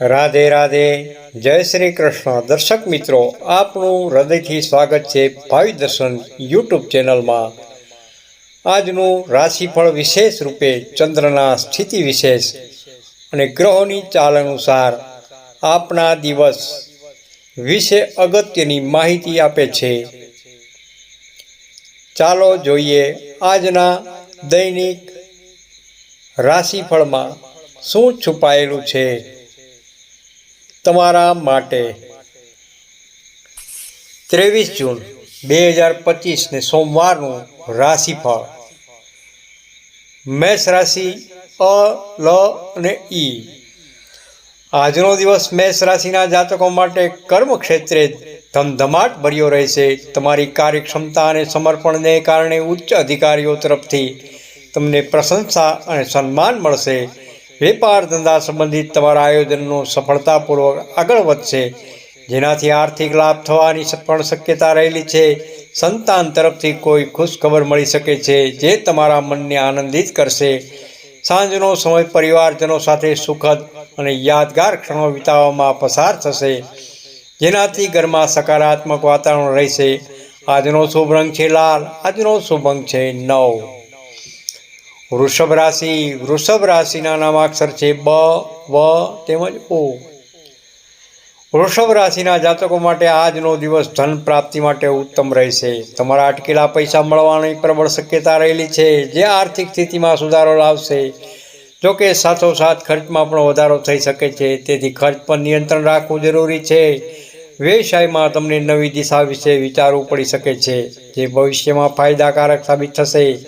રાધે રાધે, જય શ્રી કૃષ્ણ. દર્શક મિત્રો, આપનું હૃદયથી સ્વાગત છે ભાવિ દર્શન યુટ્યુબ ચેનલમાં. આજનું રાશિફળ વિશેષ રૂપે ચંદ્રના સ્થિતિ વિશેષ અને ગ્રહોની ચાલ અનુસાર આપના દિવસ વિશે અગત્યની માહિતી આપે છે. ચાલો જોઈએ આજના દૈનિક રાશિફળમાં શું છુપાયેલું છે. તમારા માટે. ત્રેવીસ જૂન બે હજાર પચીસને સોમવારનું રાશિફળ. મેષ રાશિ, અ, લ અને ઈ આજનો દિવસ મેષ રાશિના જાતકો માટે કર્મક્ષેત્રે ધમધમાટ ભર્યો રહેશે. તમારી કાર્યક્ષમતા અને સમર્પણને કારણે ઉચ્ચ અધિકારીઓ તરફથી તમને પ્રશંસા અને સન્માન મળશે. વેપાર ધંધા સંબંધિત તમારા આયોજનનો સફળતાપૂર્વક આગળ વધશે. જેનાથી આર્થિક લાભ થવાની પણ શક્યતા રહેલી છે. સંતાન તરફથી કોઈ ખુશખબર મળી શકે છે, જે તમારા મનને આનંદિત કરશે. સાંજનો સમય પરિવારજનો સાથે સુખદ અને યાદગાર ક્ષણો વિતાવવામાં પસાર થશે. જેનાથી ઘરમાં સકારાત્મક વાતાવરણ રહેશે. આજનો શુભ રંગ છે લાલ, આજનો શુભ અંક છે નવ. વૃષભ રાશિ, વૃષભ રાશિના નામાક્ષર છે બ, વ તેમજ ઓ. વૃષભ રાશિના જાતકો માટે આજનો દિવસ ધન પ્રાપ્તિ માટે ઉત્તમ રહેશે. તમારા અટકેલા પૈસા મળવાની પ્રબળ શક્યતા રહેલી છે. જે આર્થિક સ્થિતિમાં સુધારો લાવશે. જોકે સાથોસાથ ખર્ચમાં પણ વધારો થઈ શકે છે. તેથી ખર્ચ પર નિયંત્રણ રાખવું જરૂરી છે. વ્યવસાયમાં તમને નવી દિશા વિશે વિચારવું પડી શકે છે. જે ભવિષ્યમાં ફાયદાકારક સાબિત થશે.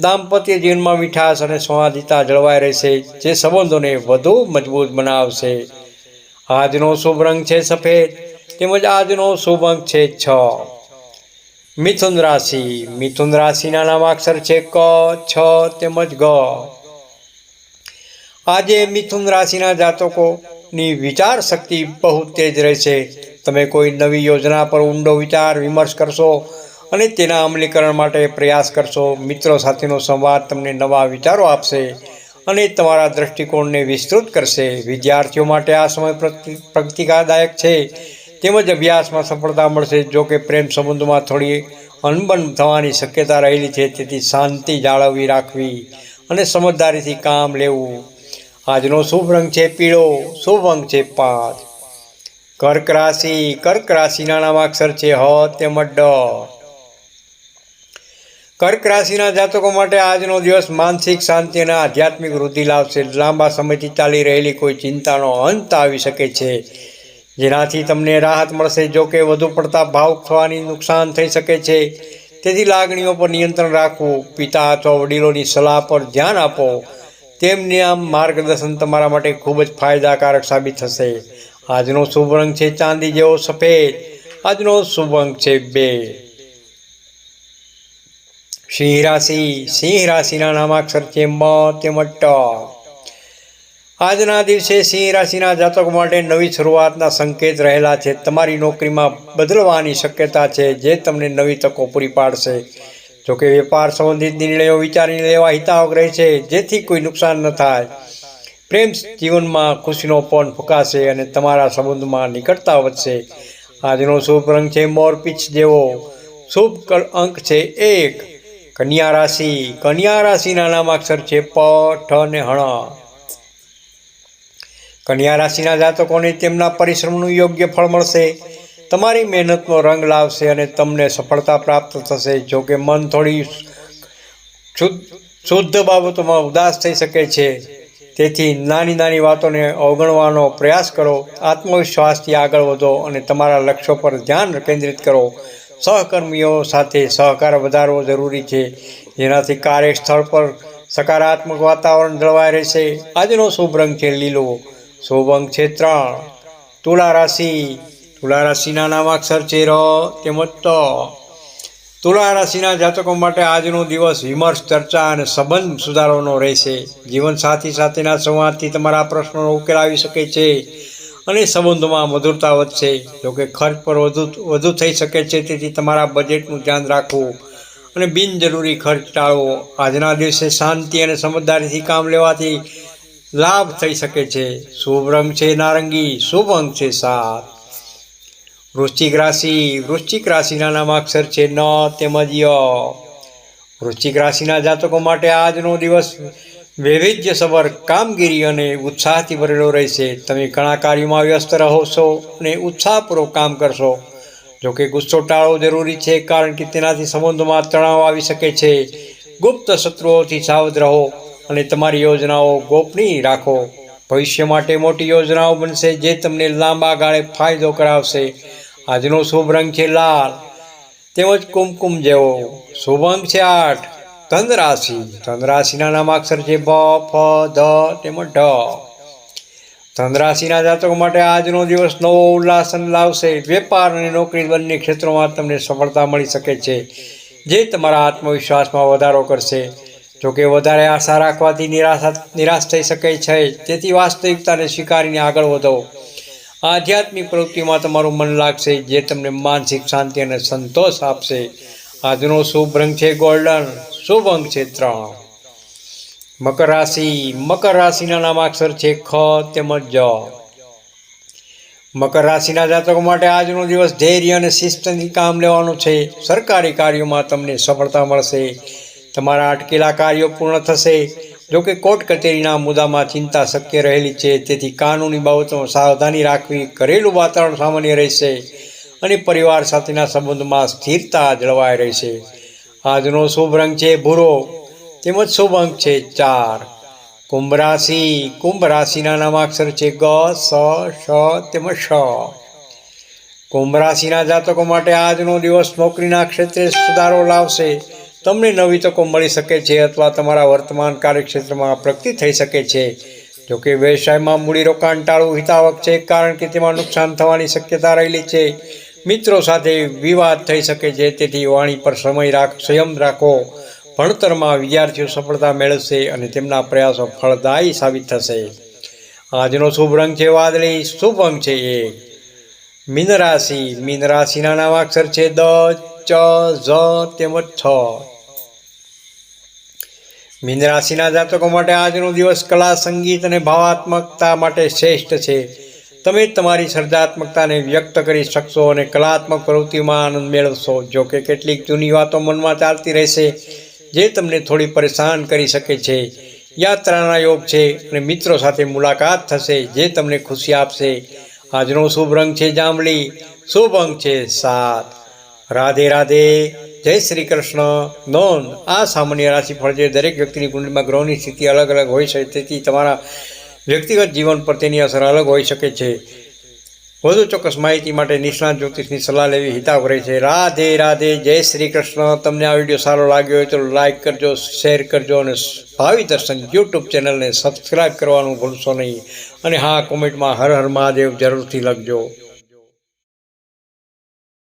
દાંપત્ય જીવનમાં મીઠાશ અને સંવાદિતા જળવાઈ રહેશે, જે સંબંધોને વધુ મજબૂત બનાવશે. આજનો શુભ રંગ છે સફેદ, તેમજ આજનો શુભ અંક છે છ. મિથુન રાશિ. મિથુન રાશિના નામાક્ષર છે ક, છ, તેમજ ગ. આજે મિથુન રાશિના જાતકોની વિચાર શક્તિ બહુ તેજ રહેશે. તમે કોઈ નવી યોજના પર ઊંડો વિચાર વિમર્શ કરશો અને તેના અમલીકરણ માટે પ્રયાસ કરશો. મિત્રો સાથેનો સંવાદ તમને નવા વિચારો આપશે અને તમારા દૃષ્ટિકોણને વિસ્તૃત કરશે. વિદ્યાર્થીઓ માટે આ સમય પ્રગતિકાદાયક છે. તેમજ અભ્યાસમાં સફળતા મળશે. જો કે પ્રેમ સંબંધોમાં થોડી અનબન થવાની શક્યતા રહેલી છે. તેથી શાંતિ જાળવવી, રાખવી અને સમજદારીથી કામ લેવું. આજનો શુભ રંગ છે પીળો, શુભ અંક છે પાંચ. કર્ક રાશિ, કર્ક રાશિના નામાક્ષર છે હ તેમજ ડ. કર્ક રાશિના જાતકો માટે આજનો દિવસ માનસિક શાંતિ અને આધ્યાત્મિક વૃદ્ધિ લાવશે. લાંબા સમયથી ચાલી રહેલી કોઈ ચિંતાનો અંત આવી શકે છે. જેનાથી તમને રાહત મળશે. જો કે વધુ પડતા ભાવુક થવાની નુકસાન થઈ શકે છે. તેથી લાગણીઓ પર નિયંત્રણ રાખવું, પિતા અથવા વડીલોની સલાહ પર ધ્યાન આપો. તેમને આમ માર્ગદર્શન તમારા માટે ખૂબ જ ફાયદાકારક સાબિત થશે. આજનો શુભ રંગ છે ચાંદી જેવો સફેદ. આજનો શુભ અંક છે બે. સિંહ રાશિ સિંહ રાશિના નામાક્ષર મ તેમજ આજના દિવસે સિંહ રાશિના જાતકો માટે નવી શરૂઆતના સંકેત રહેલા છે. તમારી નોકરીમાં બદલવાની શક્યતા છે જે તમને નવી તકો પૂરી પાડશે. જોકે વેપાર સંબંધિત નિર્ણયો વિચારીને લેવા હિતાવક રહે છે, જેથી કોઈ નુકસાન ન થાય. પ્રેમ જીવનમાં ખુશીનો પણ ફૂંકાશે અને તમારા સંબંધમાં નિકટતા વધશે. આજનો શુભ રંગ છે મોરપીછ જેવો. શુભ અંક છે એક. કન્યા રાશિ, કન્યા રાશિના નામાક્ષર છે પ, ઠ અને હણ. કન્યા રાશિના જાતકોને તેમના પરિશ્રમનું યોગ્ય ફળ મળશે, તમારી મહેનતનો રંગ લાવશે અને તમને સફળતા પ્રાપ્ત થશે. જો કે મન થોડી શુદ્ધ શુદ્ધ બાબતોમાં ઉદાસ થઈ શકે છે. તેથી નાની નાની વાતોને અવગણવાનો પ્રયાસ કરો, આત્મવિશ્વાસથી આગળ વધો અને તમારા લક્ષ્યો પર ધ્યાન કેન્દ્રિત કરો. સહકર્મીઓ સાથે સહકાર વધારવો જરૂરી છે. જેનાથી કાર્યસ્થળ પર સકારાત્મક વાતાવરણ જળવાઈ રહેશે. આજનો શુભ રંગ છે લીલો. શુભ અંક છે ત્રણ. તુલા રાશિ. તુલા રાશિના નામાક્ષર છે ર તેમજ ત. તુલા રાશિના જાતકો માટે આજનો દિવસ વિમર્શ, ચર્ચા અને સંબંધ સુધારવાનો રહેશે. જીવનસાથી સાથેના સંવાદથી તમારા પ્રશ્નોનો ઉકેલ આવી શકે છે. અને સંબંધોમાં મધુરતા વધશે. જોકે ખર્ચ પર વધુ વધુ થઈ શકે છે, તેથી તમારા બજેટનું ધ્યાન રાખવું અને બિનજરૂરી ખર્ચ ટાળવો. આજના દિવસે શાંતિ અને સમજદારીથી કામ લેવાથી લાભ થઈ શકે છે. શુભ રંગ છે નારંગી, શુભ અંક છે સાત. વૃશ્ચિક રાશિ, વૃશ્ચિક રાશિના નામાક્ષર છે ન, તેમજ ય. વૃશ્ચિક રાશિના જાતકો માટે આજનો દિવસ વૈવિધ્યસભર કામગીરી અને ઉત્સાહથી ભરેલો રહેશે. તમે ઘણા કાર્યોમાં વ્યસ્ત રહો છો અને ઉત્સાહપૂર્વક કામ કરશો. જોકે ગુસ્સો ટાળવો જરૂરી છે કારણ કે તેનાથી સંબંધોમાં તણાવ આવી શકે છે. ગુપ્ત શત્રુઓથી સાવધ રહો અને તમારી યોજનાઓ ગોપનીય રાખો. ભવિષ્ય માટે મોટી યોજનાઓ બનશે જે તમને લાંબા ગાળે ફાયદો કરાવશે. આજનો શુભ રંગ છે લાલ, તેમજ કુમકુમ જેવો. શુભ અંક છે આઠ. ધન ધનરાશિના ધન રાશિના નામાક્ષર છે બ, ફ ધ તેમજ ઢ. ધનરાશિના જાતકો માટે આજનો દિવસ નવો ઉલ્લાસ લાવશે. વેપાર અને નોકરી બંને ક્ષેત્રોમાં તમને સફળતા મળી શકે છે, જે તમારા આત્મવિશ્વાસમાં વધારો કરશે. જોકે વધારે આશા રાખવાથી નિરાશા, નિરાશ થઈ શકે છે. તેથી વાસ્તવિકતાને સ્વીકારીને આગળ વધો. આધ્યાત્મિક પ્રવૃત્તિમાં તમારું મન લાગશે, જે તમને માનસિક શાંતિ અને સંતોષ આપશે. આજનો શુભ રંગ છે ગોલ્ડન. શુભ અંક છે ત્રણ. મકર રાશિ, મકર રાશિના નામાક્ષર છે ખ તેમજ જ મકર રાશિના જાતકો માટે આજનો દિવસ ધૈર્ય અને શિસ્તથી કામ લેવાનું છે. સરકારી કાર્યોમાં તમને સફળતા મળશે. તમારા અટકેલા કાર્યો પૂર્ણ થશે. જોકે કોર્ટ કચેરીના મુદ્દામાં ચિંતા શક્ય રહેલી છે. તેથી કાનૂની બાબતોમાં સાવધાની રાખવી, ઘરેલું વાતાવરણ સામાન્ય રહેશે. અને પરિવાર સાથેના સંબંધમાં સ્થિરતા જળવાઈ રહેશે આજનો શુભ રંગ છે ભૂરો, તેમજ શુભ અંક છે ચાર. કુંભ રાશિ, કુંભ રાશિના નામાક્ષર છે ગ, સ શ તેમજ શ કુંભ રાશિના જાતકો માટે આજનો દિવસ નોકરીના ક્ષેત્રે સુધારો લાવશે. તમને નવી તકો મળી શકે છે અથવા તમારા વર્તમાન કાર્યક્ષેત્રમાં પ્રગતિ થઈ શકે છે. જોકે વ્યવસાયમાં મૂડીરોકાણ ટાળવું હિતાવક છે કારણ કે તેમાં નુકસાન થવાની શક્યતા રહેલી છે. મિત્રો સાથે વિવાદ થઈ શકે છે તેથી વાણી પર સમય રાખ, સંયમ રાખો. ભણતરમાં વિદ્યાર્થીઓ સફળતા મેળવશે અને તેમના પ્રયાસો ફળદાયી સાબિત થશે. આજનો શુભ રંગ છે વાદળી, શુભ અંગ છે એ. મીન રાશિ, મીન નામાક્ષર છે દ, ચ, ઝ, તેમજ છ. મીન જાતકો માટે આજનો દિવસ કલા, સંગીત અને ભાવાત્મકતા માટે શ્રેષ્ઠ છે. તમે તમારી સર્જાત્મકતાને વ્યક્ત કરી શકશો અને કલાત્મક પ્રવૃત્તિમાં આનંદ મેળવશો. જો કે કેટલીક જૂની વાતો મનમાં ચાલતી રહેશે, જે તમને થોડી પરેશાન કરી શકે છે. યાત્રાના યોગ છે અને મિત્રો સાથે મુલાકાત થશે, જે તમને ખુશી આપશે. આજનો શુભ રંગ છે જાંબલી, શુભ અંક છે સાત. રાધે રાધે, જય શ્રી કૃષ્ણ. નોંધ, આ સામાન્ય રાશિફળ જે દરેક વ્યક્તિની કુંડલીમાં ગ્રહોની સ્થિતિ અલગ અલગ હોય છે, તેથી તમારા વ્યક્તિગત જીવન પર તેની અસર અલગ હોઈ શકે છે. વધુ ચોક્કસ માહિતી માટે નિષ્ણાત જ્યોતિષની સલાહ લેવી હિતાવ છે. રાધે રાધે, જય શ્રી કૃષ્ણ. તમને આ વીડિયો સારો લાગ્યો હોય તો લાઇક કરજો, શેર કરજો અને ભાવિ દર્શન યુટ્યુબ ચેનલને સબસ્ક્રાઈબ કરવાનું ભૂલશો નહીં. અને હા, કોમેન્ટમાં હર હર મહાદેવ જરૂરથી લખજો.